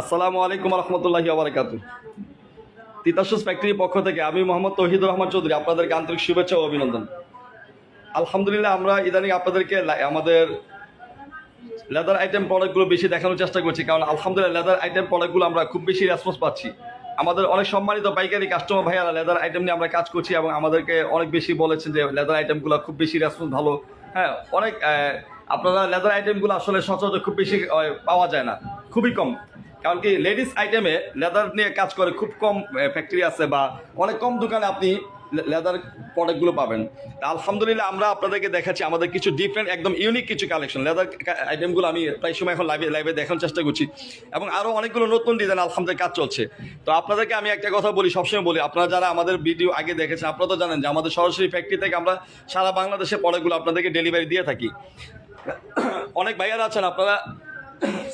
আসসালামু আলাইকুম রহমতুল্লাহি আবরকাত তিতাসুস ফ্যাক্টরির পক্ষ থেকে আমি মোহাম্মদ তৌহিদুর রহমান চৌধুরী আপনাদেরকে আন্তরিক শুভেচ্ছা ও অভিনন্দন। আলহামদুলিল্লাহ আমরা ইদানিং আপনাদেরকে আমাদের লেদার আইটেম প্রোডাক্টগুলো বেশি দেখানোর চেষ্টা করছি, কারণ আলহামদুলিল্লাহ লেদার আইটেম প্রোডাক্টগুলো আমরা খুব বেশি রেসপন্স পাচ্ছি। আমাদের অনেক সম্মানিত পাইকারি কাস্টমার ভাইয়ারা লেদার আইটেম নিয়ে আমরা কাজ করছি এবং আমাদেরকে অনেক বেশি বলেছেন যে লেদার আইটেমগুলো খুব বেশি রেসপন্স ভালো। হ্যাঁ অনেক আপনারা লেদার আইটেমগুলো আসলে সচরাচর খুব বেশি পাওয়া যায় না, খুবই কম। কারণ কি লেডিস আইটেমে লেদার নিয়ে কাজ করে খুব কম ফ্যাক্টরি আছে বা অনেক কম দোকানে আপনি লেদার প্রোডাক্টগুলো পাবেন। আলহামদুলিল্লাহ আমরা আপনাদেরকে দেখাচ্ছি আমাদের কিছু ডিফারেন্ট একদম ইউনিক কিছু কালেকশন লেদার আইটেমগুলো আমি প্রায় সময় এখন লাইভে লাইভে দেখানোর চেষ্টা করছি। এবং আরও অনেকগুলো নতুন ডিজাইন আলহামদুলিল্লাহ কাজ চলছে। তো আপনাদেরকে আমি একটা কথা বলি, সবসময় বলি, আপনারা যারা আমাদের ভিডিও আগে দেখেছেন, আপনারা তো জানেন যে আমাদের সরাসরি ফ্যাক্টরি থেকে আমরা সারা বাংলাদেশে প্রোডাক্টগুলো আপনাদেরকে ডেলিভারি দিয়ে থাকি। অনেক ভাইয়ারা আছেন, আপনারা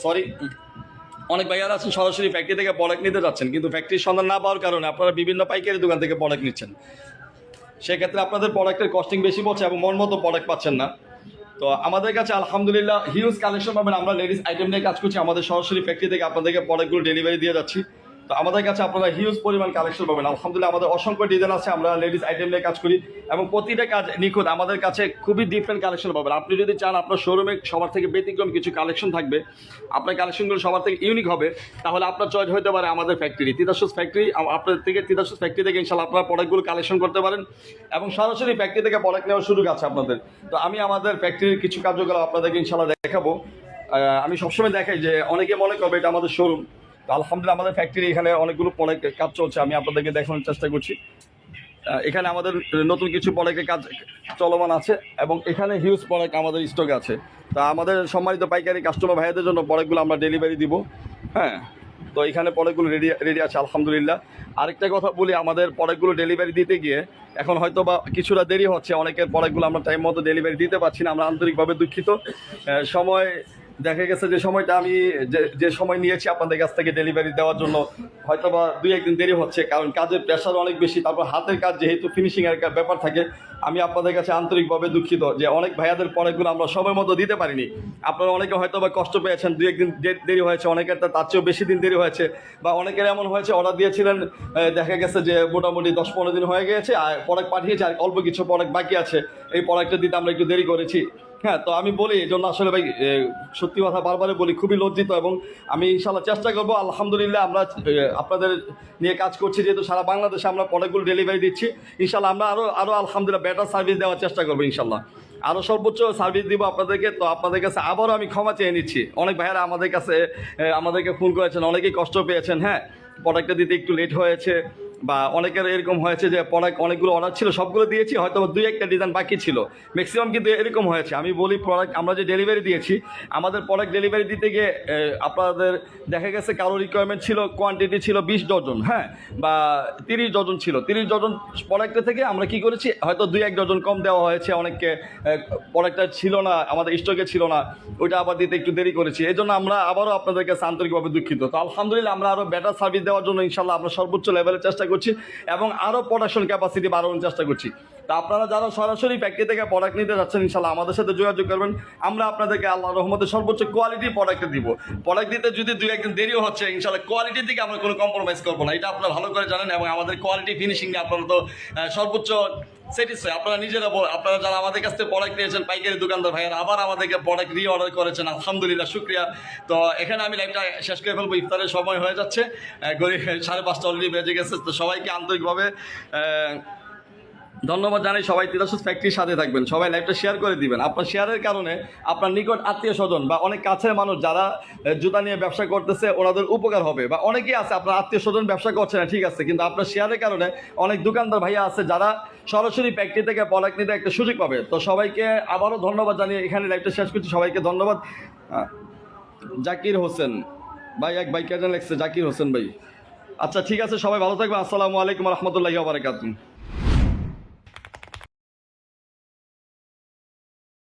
সরি অনেক ভাইয়ারা আছেন, সরাসরি ফ্যাক্টরি থেকে প্রোডাক্ট নিতে যাচ্ছেন, কিন্তু ফ্যাক্টরির সন্ধান না পাওয়ার কারণে আপনারা বিভিন্ন পাইকারি দোকান থেকে প্রোডাক্ট নিচ্ছেন। সেক্ষেত্রে আপনাদের প্রোডাক্টের কস্টিং বেশি পড়ছে এবং মন মতো প্রোডাক্ট পাচ্ছেন না। তো আমাদের কাছে আলহামদুলিল্লাহ হিউজ কালেকশন পাবেন। আমরা লেডিস আইটেম নিয়ে কাজ করছি, আমাদের সরাসরি ফ্যাক্টরি থেকে আপনাদেরকে প্রোডাক্টগুলো ডেলিভারি দিয়ে যাচ্ছি। তো আমাদের কাছে আপনারা হিউজ পরিমাণ কালেকশন পাবেন। আলহামদুলিল্লাহ আমাদের অসংখ্য ডিজাইন আছে, আমরা লেডিস আইটেম নিয়ে কাজ করি এবং প্রতিটা কাজ নিখুঁত আমাদের কাছে খুবই ডিফারেন্ট কালেকশন পাবেন। আপনি যদি চান আপনার শোরুমে সবার থেকে ব্যতিক্রম কিছু কালেকশন থাকবে, আপনার কালেকশনগুলো সবার থেকে ইউনিক হবে, তাহলে আপনার চয়েস হতে পারে আমাদের ফ্যাক্টরি তিতাসুস ফ্যাক্টরি আপনার থেকে তিতাসুস ফ্যাক্টরি থেকে ইনশাল্লাহ আপনার প্রোডাক্টগুলো কালেকশন করতে পারেন এবং সরাসরি ফ্যাক্টরি থেকে প্রোডাক্ট নেওয়ার সুযোগ আছে আপনাদের। তো আমি আমাদের ফ্যাক্টরির কিছু কার্যকলাপ আপনাদেরকে ইনশাল্লাহ দেখাবো। আমি সবসময় দেখাই যে অনেকে মনে করবে এটা আমাদের শোরুম তো আলহামদুলিল্লাহ আমাদের ফ্যাক্টরি এখানে অনেকগুলো প্রোডাক্ট কাজ চলছে, আমি আপনাদেরকে দেখানোর চেষ্টা করছি। এখানে আমাদের নতুন কিছু প্রোডাক্টের কাজ চলমান আছে এবং এখানে হিউজ প্রোডাক্ট আমাদের স্টকে আছে। তা আমাদের সম্মানিত পাইকারি কাস্টমার ভাইয়াদের জন্য প্রোডাক্টগুলো আমরা ডেলিভারি দিব হ্যাঁ? তো এখানে প্রোডাক্টগুলো রেডি রেডি আছে, আলহামদুলিল্লাহ। আরেকটা কথা বলি, আমাদের প্রোডাক্টগুলো ডেলিভারি দিতে গিয়ে এখন হয়তো বা কিছুটা দেরি হচ্ছে, অনেকের প্রোডাক্টগুলো আমরা টাইম মতো ডেলিভারি দিতে পারছি না, আমরা আন্তরিকভাবে দুঃখিত। সময় দেখা গেছে যে সময়টা আমি যে সময় নিয়েছি আপনাদের কাছ থেকে ডেলিভারি দেওয়ার জন্য হয়তো বা দুই একদিন দেরি হচ্ছে, কারণ কাজের প্রেশার অনেক বেশি, তারপর হাতের কাজ যেহেতু ফিনিশিং এর একটা ব্যাপার থাকে, আমি আপনাদের কাছে আন্তরিকভাবে দুঃখিত যে অনেক ভাইয়াদের পরেগুলো আমরা সময় মতো দিতে পারিনি। আপনারা অনেকে হয়তো বা কষ্ট পেয়েছেন, দুই একদিন দেরি হয়েছে, অনেকের তার চেয়েও বেশি দিন দেরি হয়েছে, বা অনেকের এমন হয়েছে অর্ডার দিয়েছিলেন দেখা গেছে যে মোটামুটি দশ পনেরো দিন হয়ে গিয়েছে, আর প্রোডাক্ট পাঠিয়েছে, আর অল্প কিছু প্রোডাক্ট বাকি আছে, এই প্রোডাক্টটা দিতে আমরা একটু দেরি করেছি। হ্যাঁ তো আমি বলি এই জন্য আসলে ভাই সত্যি কথা বারবারে বলি, খুবই লজ্জিত এবং আমি ইনশাল্লাহ চেষ্টা করব, আলহামদুলিল্লাহ আমরা আপনাদের নিয়ে কাজ করছি, যেহেতু সারা বাংলাদেশে আমরা প্রোডাক্টগুলো ডেলিভারি দিচ্ছি ইনশাল্লাহ আমরা আরও আরও আলহামদুলিল্লাহ বেটার সার্ভিস দেওয়ার চেষ্টা করব ইনশাল্লাহ আরও সর্বোচ্চ সার্ভিস দিব আপনাদেরকে, তো আপনাদের কাছে আবারও আমি ক্ষমা চেয়ে নিচ্ছি। অনেক ভাইয়েরা আমাদের কাছে আমাদেরকে ফোন করেছেন, অনেকেই কষ্ট পেয়েছেন হ্যাঁ প্রোডাক্টটা দিতে একটু লেট হয়েছে বা অনেকের এরকম হয়েছে যে প্রোডাক্ট অনেকগুলো অর্ডার ছিল, সবগুলো দিয়েছি, হয়তো দুই একটা ডিজাইন বাকি ছিল। ম্যাক্সিমাম কিন্তু এরকম হয়েছে। আমি বলি প্রোডাক্ট আমরা যে ডেলিভারি দিয়েছি, আমাদের প্রোডাক্ট ডেলিভারি দিতে গিয়ে আপনাদের দেখা গেছে কারও রিকোয়ারমেন্ট ছিল কোয়ান্টিটি ছিল বিশ ডজন হ্যাঁ বা তিরিশ ডজন ছিল। তিরিশ ডজন প্রোডাক্টের থেকে আমরা কি করেছি, হয়তো দুই এক ডজন কম দেওয়া হয়েছে অনেককে প্রোডাক্টটা ছিল না, আমাদের স্টকে ছিল না, ওইটা আবার দিতে একটু দেরি করেছি। এই জন্য আমরা আবারও আপনাদের কাছে আন্তরিকভাবে দুঃখিত। তো আলহামদুলিল্লাহ আমরা আরও বেটার সার্ভিস দেওয়ার জন্য ইনশাল্লাহ আমরা সর্বোচ্চ লেভেলে চেষ্টা করছি এবং আরও প্রোডাকশন ক্যাপাসিটি বাড়ানোর চেষ্টা করছি। তা আপনারা যারা সরাসরি ফ্যাক্টরি থেকে প্রোডাক্ট নিতে যাচ্ছেন ইনশাল্লাহ আমাদের সাথে যোগাযোগ করবেন। আমরা আপনাদেরকে আল্লাহ রহমতে সর্বোচ্চ কোয়ালিটি প্রোডাক্ট দিব। প্রোডাক্ট দিতে যদি দুই একদিন দেরিও হচ্ছে ইনশাল্লাহ কোয়ালিটির দিকে আমরা কোনো কম্প্রোমাইজ করব না। এটা আপনারা ভালো করে জানেন এবং আমাদের কোয়ালিটি ফিনিশিং আপনারা তো সর্বোচ্চ স্যাটিসফাই আপনারা নিজেরা বল- আপনারা যারা আমাদের কাছ থেকে প্রোডাক্ট নিয়েছেন, পাইকারি দোকানদার ভাইয়েরা, আবার আমাদেরকে প্রোডাক্ট রি অর্ডার করেছেন, আলহামদুলিল্লাহ, শুক্রিয়া। তো এখানে আমি লাইভটা শেষ করে ফেলব, ইফতারের সময় হয়ে যাচ্ছে। গরিব সাড়ে পাঁচটা অলরেডি বেজে গেছে, তো সবাইকে আন্তরিকভাবে ধন্যবাদ জানাই সবাই তিরাসুস ফ্যাক্টরির সাথে থাকবেন। সবাই লাইভটা শেয়ার করে দিবেন। আপনার শেয়ারের কারণে আপনার নিকট আত্মীয় স্বজন বা অনেক কাছের মানুষ যারা জুতা নিয়ে ব্যবসা করতেছে, ওনাদের উপকার হবে বা অনেকেই আছে, আপনার আত্মীয় স্বজন ব্যবসা করছে না, ঠিক আছে, কিন্তু আপনার শেয়ারের কারণে অনেক দোকানদার ভাইয়া আছে যারা সরাসরি ফ্যাক্টরি থেকে প্রোডাক্ট নিতে একটা সুযোগ পাবে। তো সবাইকে আবারও ধন্যবাদ জানিয়ে এখানে লাইভটা শেষ করছি। সবাইকে ধন্যবাদ। জাকির হোসেন। ভাই, এক ভাই কেন লেগছে? জাকির হোসেন ভাই। আচ্ছা ঠিক আছে, সবাই ভালো থাকবে আসসালামু আলাইকুম রহমতুল্লাহি বারাকাতুহ।